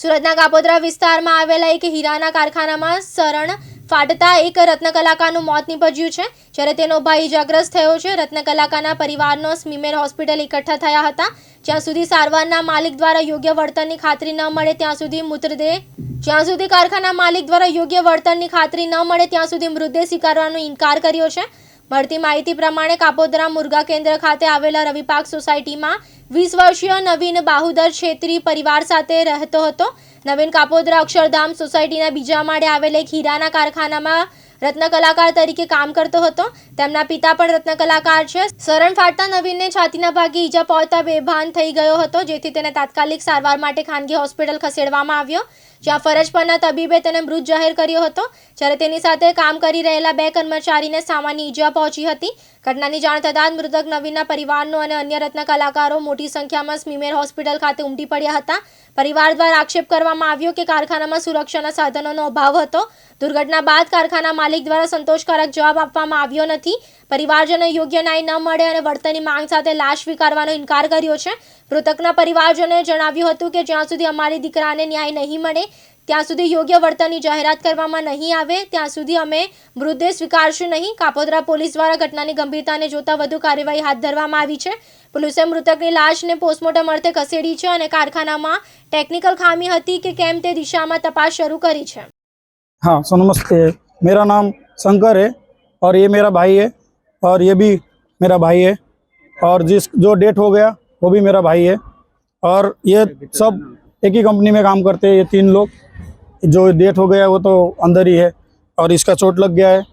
સુરતના કાપોદ્રા વિસ્તારમાં આવેલા એક હીરાના કારખાનામાં શરણ ફાટતા એક રત્નકલાકારનું મોત નીપજ્યું છે, જ્યારે તેનો ભાઈ ઇજાગ્રસ્ત થયો છે. રત્નકલાકારના પરિવારનો સ્મીમેર હોસ્પિટલ એકઠા થયા હતા. જ્યાં સુધી સારવારના માલિક દ્વારા યોગ્ય વળતરની ખાતરી ન મળે, ત્યાં સુધી મૃતદેહ જ્યાં સુધી કારખાના માલિક દ્વારા યોગ્ય વળતરની ખાતરી ન મળે, ત્યાં સુધી મૃતદેહ સ્વીકારવાનો ઇનકાર કર્યો છે. મળતી માહિતી પ્રમાણે કાપોદરા મુરગા કેન્દ્ર ખાતે આવેલા રવિપાક સોસાયટીમાં વીસ વર્ષીય નવીન બાહુદર છેત્રી પરિવાર સાથે રહેતો હતો. નવીન કાપોદરા અક્ષરધામ સોસાયટીના બીજા માળે આવેલ એક હીરાના કારખાનામાં રત્ન કલાકાર તરીકે કામ કરતો હતો. તેમના પિતા પણ રત્ન કલાકાર છે. શરણ ફાટતા નવીનને છાતીના ભાગે ઈજા પહોંચતા બેભાન થઈ ગયો હતો, જેથી તેને તાત્કાલિક સારવાર માટે ખાનગી હોસ્પિટલ ખસેડવામાં આવ્યો. જ્યાં ફરજ પરના તબીબે તેને મૃત જાહેર કર્યો હતો. જ્યારે તેની સાથે કામ કરી રહેલા બે કર્મચારીને સામાન્ય ઈજા પહોંચી હતી. ઘટનાની જાણ થતાં જ મૃતક નવીનના પરિવારનો અને અન્ય રત્ન કલાકારો મોટી સંખ્યામાં સ્મીમેર હોસ્પિટલ ખાતે ઉમટી પડ્યા હતા. પરિવાર દ્વારા આક્ષેપ કરવામાં આવ્યો કે કારખાનામાં સુરક્ષાના સાધનોનો અભાવ હતો. દુર્ઘટના બાદ કારખાના માલિક દ્વારા સંતોષકારક જવાબ આપવામાં આવ્યો નથી. પરિવારજનો યોગ્ય ન્યાય ન મળે અને વળતરની માંગ સાથે લાશ સ્વીકારવાનો ઇનકાર કર્યો છે. મૃતકના પરિવારજનોએ જણાવ્યું હતું કે જ્યાં સુધી અમારી દીકરાને ન્યાય નહીં મળે ત્યાં સુધી યોગ્ય વળતરની જાહેરાત કરવામાં નહીં આવે ત્યાં સુધી અમે મૃતદેહ સ્વીકારશું નહીં કાપોદ્રા પોલીસ દ્વારા ઘટનાની ગંભીરતાને જોતા વધુ કાર્યવાહી હાથ ધરવામાં આવી છે પોલીસે મૃતકની લાશને પોસ્ટમોર્ટમ અર્થે ખસેડી છે અને કારખાનામાં ટેકનિકલ ખામી હતી કે કેમ તે દિશામાં તપાસ શરૂ કરી છે हाँ सो नमस्ते मेरा नाम शंकर है और ये मेरा भाई है और ये भी मेरा भाई है और जिस जो डेट हो गया वो भी मेरा भाई है और ये सब एक ही कंपनी में काम करते हैं ये तीन लोग। जो डेट हो गया वो तो अंदर ही है और इसका चोट लग गया है।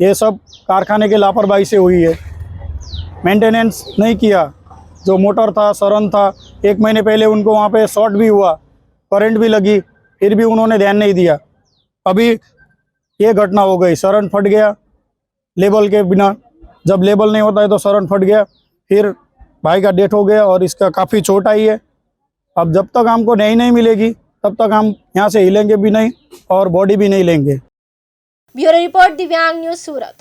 ये सब कारखाने की लापरवाही से हुई है। मेंटेनेंस नहीं किया। जो मोटर था सरन था, एक महीने पहले उनको वहाँ पे शॉर्ट भी हुआ करंट भी लगी, फिर भी उन्होंने ध्यान नहीं दिया। अभी ये घटना हो गई सरन फट गया लेबल के बिना। जब लेबल नहीं होता है तो सरन फट गया। फिर भाई का डेथ हो गया और इसका काफ़ी चोट आई है। अब जब तक हमको नहीं नहीं मिलेगी तब तक हम यहाँ से हिलेंगे भी नहीं और बॉडी भी नहीं लेंगे bureau report Divyang news Surat